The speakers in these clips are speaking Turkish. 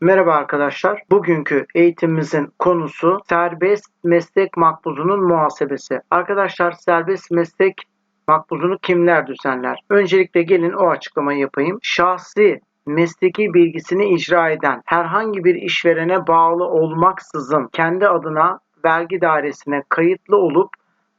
Merhaba arkadaşlar. Bugünkü eğitimimizin konusu serbest meslek makbuzunun muhasebesi. Arkadaşlar serbest meslek makbuzunu kimler düzenler? Öncelikle gelin o açıklamayı yapayım. Şahsi mesleki bilgisini icra eden herhangi bir işverene bağlı olmaksızın kendi adına vergi dairesine kayıtlı olup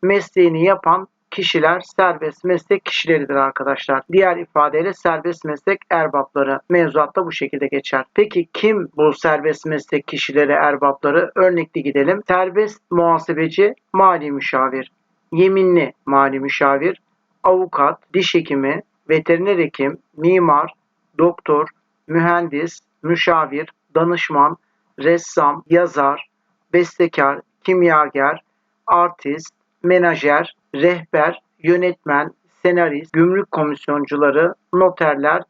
mesleğini yapan kişiler serbest meslek kişileridir arkadaşlar. Diğer ifadeyle serbest meslek erbapları mevzuatta bu şekilde geçer. Peki kim bu serbest meslek kişileri erbapları? Örnekli gidelim. Serbest muhasebeci, mali müşavir, yeminli mali müşavir, avukat, diş hekimi, veteriner hekim, mimar, doktor, mühendis, müşavir, danışman, ressam, yazar, bestekar, kimyager, artist, menajer, rehber, yönetmen, senarist, gümrük komisyoncuları, noterler,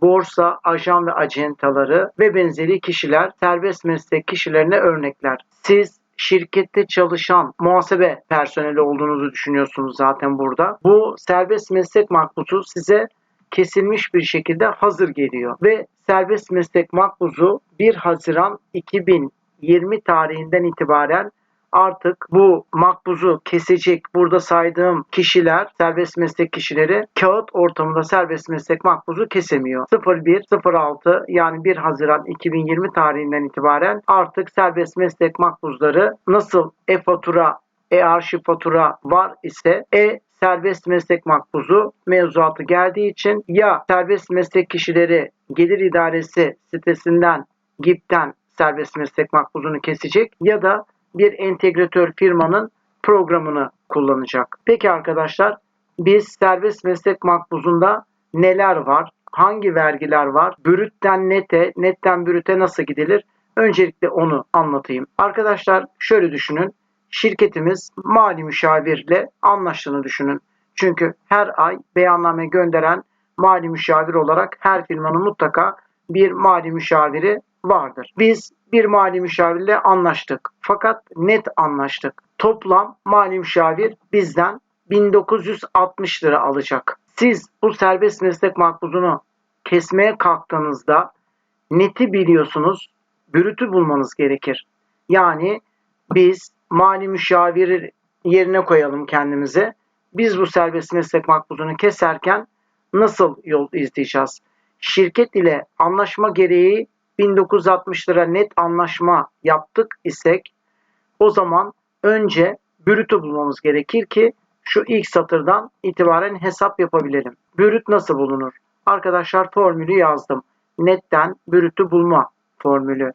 borsa, ajan ve acentaları ve benzeri kişiler serbest meslek kişilerine örnekler. Siz şirkette çalışan muhasebe personeli olduğunuzu düşünüyorsunuz zaten burada. Bu serbest meslek makbuzu size kesilmiş bir şekilde hazır geliyor ve serbest meslek makbuzu 1 Haziran 2020 tarihinden itibaren artık bu makbuzu kesecek burada saydığım kişiler, serbest meslek kişileri kağıt ortamında serbest meslek makbuzu kesemiyor. 01-06 yani 1 Haziran 2020 tarihinden itibaren artık serbest meslek makbuzları nasıl e-fatura, e-arşiv fatura var ise e serbest meslek makbuzu mevzuatı geldiği için ya serbest meslek kişileri gelir idaresi sitesinden GİP'ten serbest meslek makbuzunu kesecek ya da bir entegratör firmanın programını kullanacak. Peki arkadaşlar biz serbest meslek makbuzunda neler var? Hangi vergiler var? Brütten nete, netten brüte nasıl gidilir? Öncelikle onu anlatayım. Arkadaşlar şöyle düşünün. Şirketimiz mali müşavirle anlaştığını düşünün. Çünkü her ay beyanname gönderen mali müşavir olarak her firmanın mutlaka bir mali müşaviri vardır. Biz bir mali müşavirle anlaştık. Fakat net anlaştık. Toplam mali müşavir bizden 1960 lira alacak. Siz bu serbest meslek makbuzunu kesmeye kalktığınızda neti biliyorsunuz, bürütü bulmanız gerekir. Yani biz mali müşaviri yerine koyalım kendimize. Biz bu serbest meslek makbuzunu keserken nasıl yol izleyeceğiz? Şirket ile anlaşma gereği 1960 lira net anlaşma yaptık isek o zaman önce bürütü bulmamız gerekir ki şu ilk satırdan itibaren hesap yapabilelim. Bürüt nasıl bulunur? Arkadaşlar formülü yazdım. Netten bürütü bulma formülü.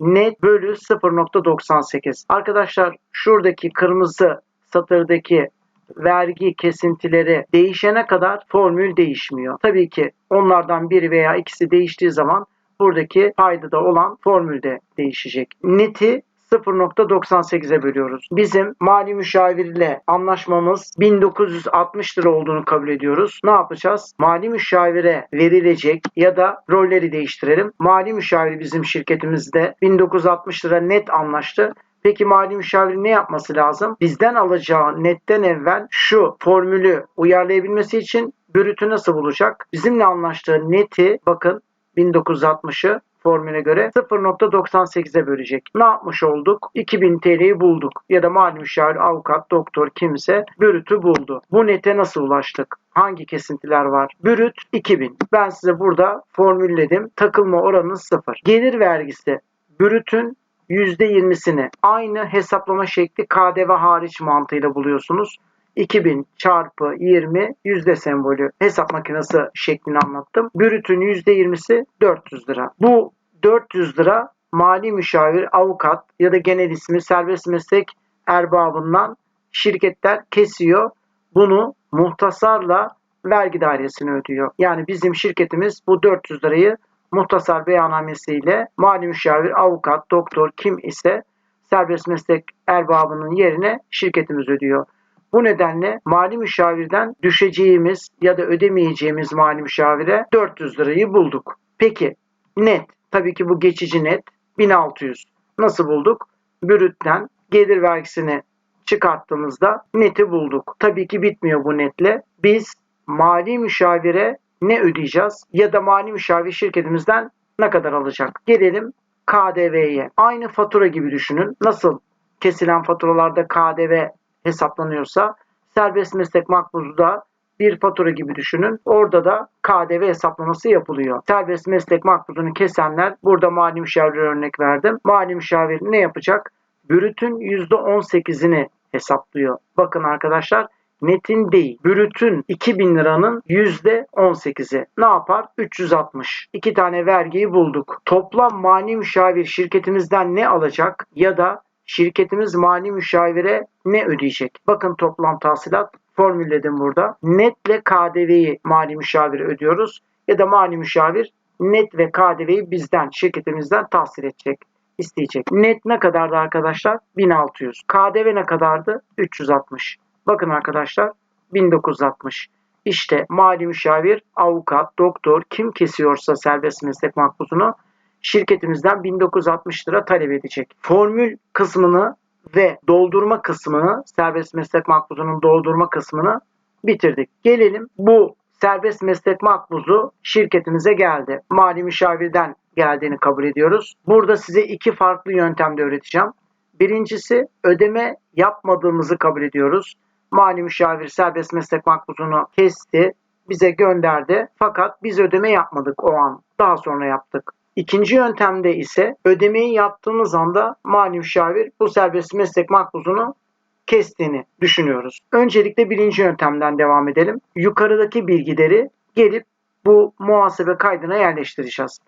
Net bölü 0.98. Arkadaşlar şuradaki kırmızı satırdaki vergi kesintileri değişene kadar formül değişmiyor. Tabii ki onlardan biri veya ikisi değiştiği zaman buradaki paydada olan formülde değişecek. Neti 0.98'e bölüyoruz. Bizim mali müşavir anlaşmamız 1960 lira olduğunu kabul ediyoruz. Ne yapacağız? Mali müşavire verilecek ya da rolleri değiştirelim. Mali müşavir bizim şirketimizde 1960 lira net anlaştı. Peki mali müşavir ne yapması lazım? Bizden alacağı netten evvel şu formülü uyarlayabilmesi için bürütü nasıl bulacak? Bizimle anlaştığı neti bakın 1960'ı formüle göre 0.98'e bölecek. Ne yapmış olduk? 2000 TL'yi bulduk. Ya da mali müşavir, avukat, doktor kimse bürütü buldu. Bu nete nasıl ulaştık? Hangi kesintiler var? Bürüt 2000. Ben size burada formülledim. Takılma oranı 0. Gelir vergisi bürütün %20'sini aynı hesaplama şekli KDV hariç mantığıyla buluyorsunuz. 2000 çarpı 20 yüzde sembolü hesap makinesi şeklini anlattım. Brütün %20'si 400 lira. Bu 400 lira mali müşavir, avukat ya da genel ismi serbest meslek erbabından şirketler kesiyor. Bunu muhtasarla vergi dairesine ödüyor. Yani bizim şirketimiz bu 400 lirayı muhtasar beyannamesiyle mali müşavir, avukat, doktor kim ise serbest meslek erbabının yerine şirketimiz ödüyor. Bu nedenle mali müşavirden düşeceğimiz ya da ödemeyeceğimiz mali müşavire 400 lirayı bulduk. Peki net tabii ki bu geçici net 1600. Nasıl bulduk? Brütten gelir vergisini çıkarttığımızda neti bulduk. Tabii ki bitmiyor bu netle. Biz mali müşavire ne ödeyeceğiz ya da mali müşavir şirketimizden ne kadar alacak? Gelelim KDV'ye. Aynı fatura gibi düşünün. Nasıl kesilen faturalarda KDV hesaplanıyorsa serbest meslek makbuzu da bir fatura gibi düşünün. Orada da KDV hesaplaması yapılıyor. Serbest meslek makbuzunu kesenler burada mali müşavir örnek verdim. Mali müşavir ne yapacak? Brütün %18'ini hesaplıyor. Bakın arkadaşlar netin değil. Brütün 2000 liranın %18'i. Ne yapar? 360. İki tane vergiyi bulduk. Toplam mali müşavir şirketimizden ne alacak ya da şirketimiz mali müşavire ne ödeyecek? Bakın toplam tahsilat formülledim burada. Netle KDV'yi mali müşavire ödüyoruz ya da mali müşavir net ve KDV'yi bizden, şirketimizden tahsil edecek, isteyecek. Net ne kadardı arkadaşlar? 1600. KDV ne kadardı? 360. Bakın arkadaşlar 1960. İşte mali müşavir, avukat, doktor kim kesiyorsa serbest meslek makbuzunu şirketimizden 1960 lira talep edecek. Formül kısmını ve doldurma kısmını, serbest meslek makbuzunun doldurma kısmını bitirdik. Gelelim bu serbest meslek makbuzu şirketimize geldi. Mali müşavirden geldiğini kabul ediyoruz. Burada size iki farklı yöntemde öğreteceğim. Birincisi ödeme yapmadığımızı kabul ediyoruz. Mali müşavir serbest meslek makbuzunu kesti, bize gönderdi. Fakat biz ödeme yapmadık o an. Daha sonra yaptık. İkinci yöntemde ise ödemeyi yaptığımız anda mali müşavir bu serbest meslek makbuzunu kestiğini düşünüyoruz. Öncelikle birinci yöntemden devam edelim. Yukarıdaki bilgileri gelip bu muhasebe kaydına yerleştireceğiz.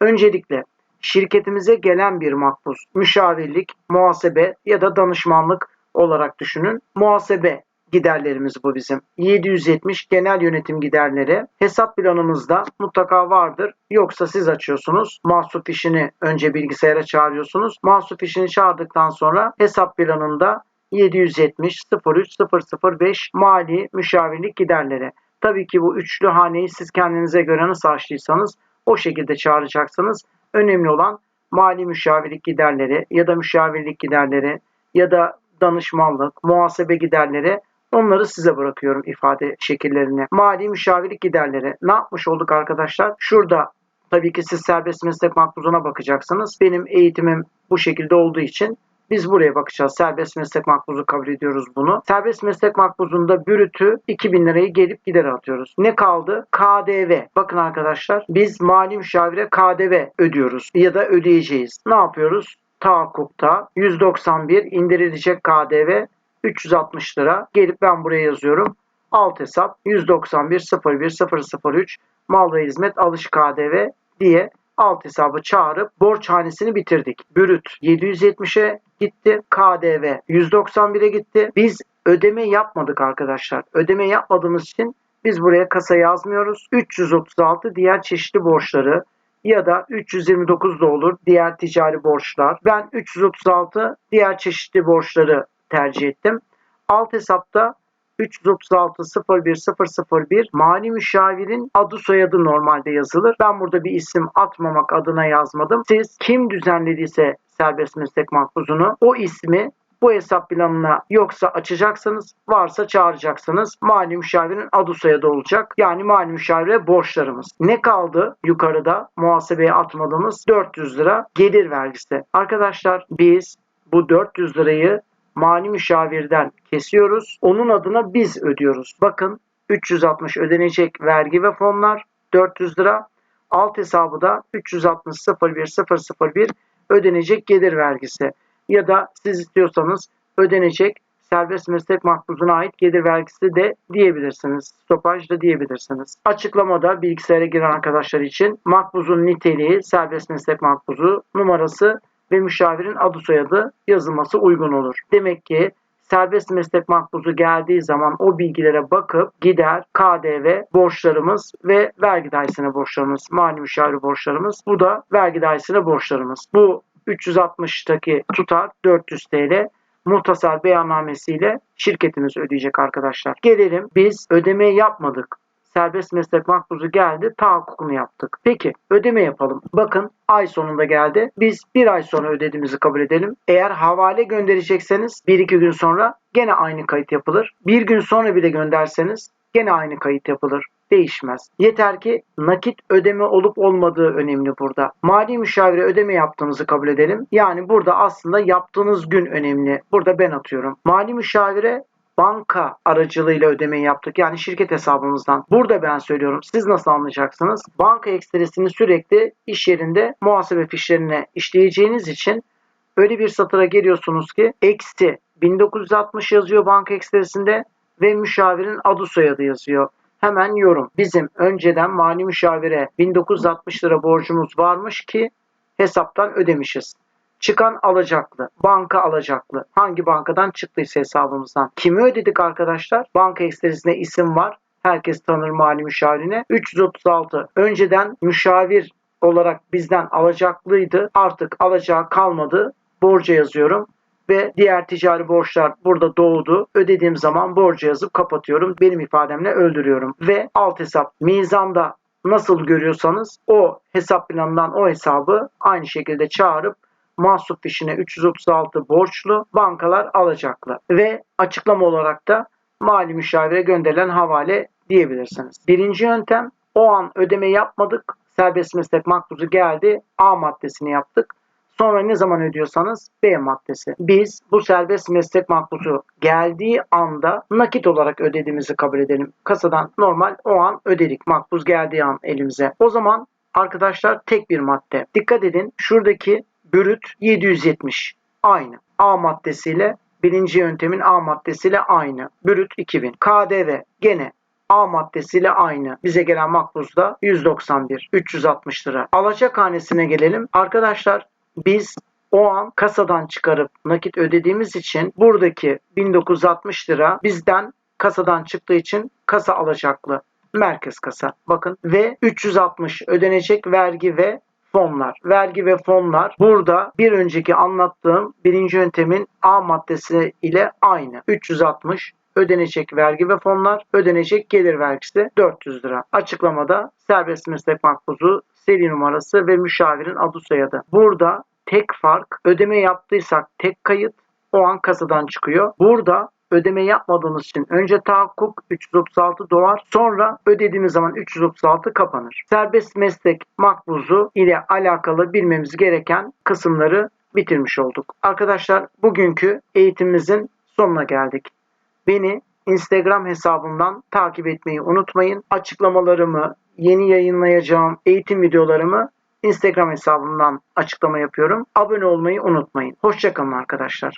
Öncelikle şirketimize gelen bir makbuz, müşavirlik, muhasebe ya da danışmanlık olarak düşünün. Muhasebe giderlerimiz bu bizim. 770 genel yönetim giderleri. Hesap planımızda mutlaka vardır. Yoksa siz açıyorsunuz. Mahsup işini önce bilgisayara çağırıyorsunuz. Mahsup işini çağırdıktan sonra hesap planında 770 03 005 mali müşavirlik giderleri. Tabii ki bu üçlü haneyi siz kendinize göre nasıl açtıysanız o şekilde çağıracaksınız. Önemli olan mali müşavirlik giderleri ya da müşavirlik giderleri ya da danışmanlık, muhasebe giderleri onları size bırakıyorum ifade şekillerini. Mali müşavirlik giderleri ne yapmış olduk arkadaşlar? Şurada tabii ki siz serbest meslek makbuzuna bakacaksınız. Benim eğitimim bu şekilde olduğu için biz buraya bakacağız. Serbest meslek makbuzu kabul ediyoruz bunu. Serbest meslek makbuzunda bürütü 2000 lirayı gelip gider atıyoruz. Ne kaldı? KDV. Bakın arkadaşlar biz mali müşavire KDV ödüyoruz ya da ödeyeceğiz. Ne yapıyoruz? Tahakkukta 191 indirilecek KDV 360 lira. Gelip ben buraya yazıyorum. Alt hesap 191 01 003 mal ve hizmet alış KDV diye alt hesabı çağırıp borç hanesini bitirdik. Brüt 770'e gitti. KDV 191'e gitti. Biz ödeme yapmadık arkadaşlar. Ödeme yapmadığımız için biz buraya kasa yazmıyoruz. 336 diğer çeşitli borçları ya da 329 da olur diğer ticari borçlar. Ben 336 diğer çeşitli borçları tercih ettim. Alt hesapta 336 01 001 mali müşavirin adı soyadı normalde yazılır. Ben burada bir isim atmamak adına yazmadım. Siz kim düzenlediyse serbest meslek makbuzunu o ismi bu hesap planına yoksa açacaksınız, varsa çağıracaksınız. Mali müşavirin adı soyadı olacak. Yani mali müşavire borçlarımız. Ne kaldı yukarıda muhasebeye atmadığımız 400 lira gelir vergisi. Arkadaşlar biz bu 400 lirayı mali müşavirden kesiyoruz. Onun adına biz ödüyoruz. Bakın 360 ödenecek vergi ve fonlar 400 lira. Alt hesabı da 360 01 001 ödenecek gelir vergisi. Ya da siz istiyorsanız ödenecek serbest meslek makbuzuna ait gelir vergisi de diyebilirsiniz. Stopaj da diyebilirsiniz. Açıklamada bilgisayara giren arkadaşlar için makbuzun niteliği, serbest meslek makbuzu, numarası ve müşavirin adı soyadı yazılması uygun olur. Demek ki serbest meslek makbuzu geldiği zaman o bilgilere bakıp gider, KDV borçlarımız ve vergi dairesine borçlarımız, mali müşavir borçlarımız. Bu da vergi dairesine borçlarımız. Bu 360'taki tutar 400 TL muhtasar beyannamesiyle şirketimiz ödeyecek arkadaşlar. Gelelim biz ödeme yapmadık. Serbest meslek makbuzu geldi. Tahakkukunu yaptık. Peki ödeme yapalım. Bakın ay sonunda geldi. Biz bir ay sonra ödediğimizi kabul edelim. Eğer havale gönderecekseniz bir iki gün sonra gene aynı kayıt yapılır. Bir gün sonra bile gönderseniz gene aynı kayıt yapılır. değişmez. Yeter ki nakit ödeme olup olmadığı önemli burada. Mali müşavire ödeme yaptığınızı kabul edelim. Yani burada aslında yaptığınız gün önemli. Burada ben atıyorum. Mali müşavire banka aracılığıyla ödemeyi yaptık. Yani şirket hesabımızdan. Burada ben söylüyorum. Siz nasıl anlayacaksınız? Banka ekstresini sürekli iş yerinde muhasebe fişlerine işleyeceğiniz için öyle bir satıra geliyorsunuz ki eksi 1960 yazıyor banka ekstresinde ve müşavirin adı soyadı yazıyor. Hemen yorum. Bizim önceden mali müşavire 1960 lira borcumuz varmış ki hesaptan ödemişiz. Çıkan alacaklı, banka alacaklı. Hangi bankadan çıktıysa hesabımızdan. Kimi ödedik arkadaşlar? Banka ekstresinde isim var. Herkes tanır mali müşavirine. 336. Önceden müşavir olarak bizden alacaklıydı. Artık alacağı kalmadı. Borca yazıyorum ve diğer ticari borçlar burada doğdu. Ödediğim zaman borcu yazıp kapatıyorum. Benim ifademle öldürüyorum. Ve alt hesap mizanda nasıl görüyorsanız o hesap planından o hesabı aynı şekilde çağırıp mahsup fişine 336 borçlu bankalar alacaklı. Ve açıklama olarak da mali müşavire gönderilen havale diyebilirsiniz. Birinci yöntem o an ödeme yapmadık. Serbest meslek makbuzu geldi. A maddesini yaptık. Sonra ne zaman ödüyorsanız B maddesi. Biz bu serbest meslek makbuzu geldiği anda nakit olarak ödediğimizi kabul edelim. Kasadan normal o an ödedik. Makbuz geldiği an elimize. O zaman arkadaşlar tek bir madde. Dikkat edin şuradaki bürüt 770 aynı. A maddesiyle birinci yöntemin A maddesiyle aynı. Bürüt 2000. KDV gene A maddesiyle aynı. Bize gelen makbuzda 191, 360 lira. Alacakhanesine gelelim. Arkadaşlar biz o an kasadan çıkarıp nakit ödediğimiz için buradaki 1960 lira bizden kasadan çıktığı için kasa alacaklı. Merkez kasa. Bakın ve 360 ödenecek vergi ve fonlar. Vergi ve fonlar burada bir önceki anlattığım birinci yöntemin A maddesi ile aynı. 360 ödenecek vergi ve fonlar, ödenecek gelir vergisi 400 lira. Açıklamada serbest meslek makbuzu, seri numarası ve müşavirin adı soyadı. Burada tek fark ödeme yaptıysak tek kayıt o an kasadan çıkıyor. Burada ödeme yapmadığımız için önce tahakkuk 336 dolar sonra ödediğimiz zaman 336 kapanır. Serbest meslek makbuzu ile alakalı bilmemiz gereken kısımları bitirmiş olduk. Arkadaşlar bugünkü eğitimimizin sonuna geldik. Beni Instagram hesabımdan takip etmeyi unutmayın. Açıklamalarımı, yeni yayınlayacağım eğitim videolarımı Instagram hesabımdan açıklama yapıyorum. Abone olmayı unutmayın. Hoşçakalın arkadaşlar.